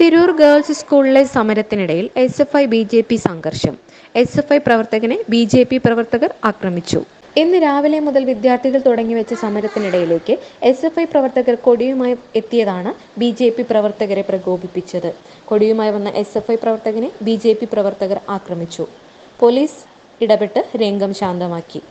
Tirur girls സ്കൂളിലെ സമരത്തിനിടയിൽ S F I B J P സംഘർഷം. S F I പ്രവർത്തകനെ B J P പ്രവർത്തകർ ആക്രമിച്ചു. ഇന്ന് രാവിലെ മുതൽ വിദ്യാർത്ഥികൾ തുടങ്ങിവെച്ച സമരത്തിനിടയിലേക്ക് എസ് എഫ് ഐ പ്രവർത്തകർ കൊടിയുമായി എത്തിയതാണ് ബി ജെ പി പ്രവർത്തകരെ പ്രകോപിപ്പിച്ചത്. കൊടിയുമായി വന്ന എസ് എഫ് ഐ പ്രവർത്തകനെ ബി ജെ പി പ്രവർത്തകർ ആക്രമിച്ചു. പോലീസ് ഇടപെട്ട് രംഗം ശാന്തമാക്കി.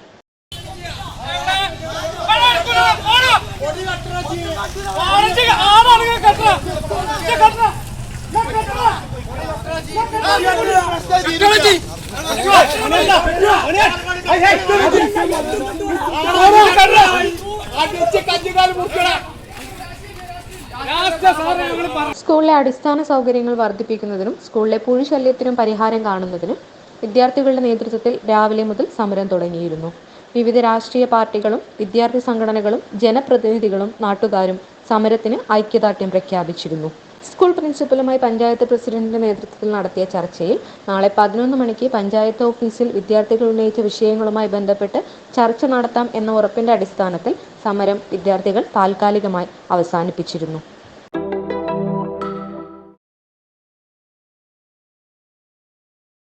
സ്കൂളിലെ അടിസ്ഥാന സൗകര്യങ്ങൾ വർദ്ധിപ്പിക്കുന്നതിനും സ്കൂളിലെ പുഴുശല്യത്തിനും പരിഹാരം കാണുന്നതിനും വിദ്യാർത്ഥികളുടെ നേതൃത്വത്തിൽ രാവിലെ മുതൽ സമരം തുടങ്ങിയിരുന്നു. വിവിധ രാഷ്ട്രീയ പാർട്ടികളും വിദ്യാർത്ഥി സംഘടനകളും ജനപ്രതിനിധികളും നാട്ടുകാരും സമരത്തിന് ഐക്യദാർഢ്യം പ്രഖ്യാപിച്ചിരുന്നു. സ്കൂൾ പ്രിൻസിപ്പലുമായി പഞ്ചായത്ത് പ്രസിഡന്റിന്റെ നേതൃത്വത്തിൽ നടത്തിയ ചർച്ചയിൽ നാളെ പതിനൊന്ന് മണിക്ക് പഞ്ചായത്ത് ഓഫീസിൽ വിദ്യാർത്ഥികൾ ഉന്നയിച്ച വിഷയങ്ങളുമായി ബന്ധപ്പെട്ട് ചർച്ച നടത്താം എന്ന ഉറപ്പിന്റെ അടിസ്ഥാനത്തിൽ സമരം വിദ്യാർത്ഥികൾ താൽക്കാലികമായി അവസാനിപ്പിച്ചിരുന്നു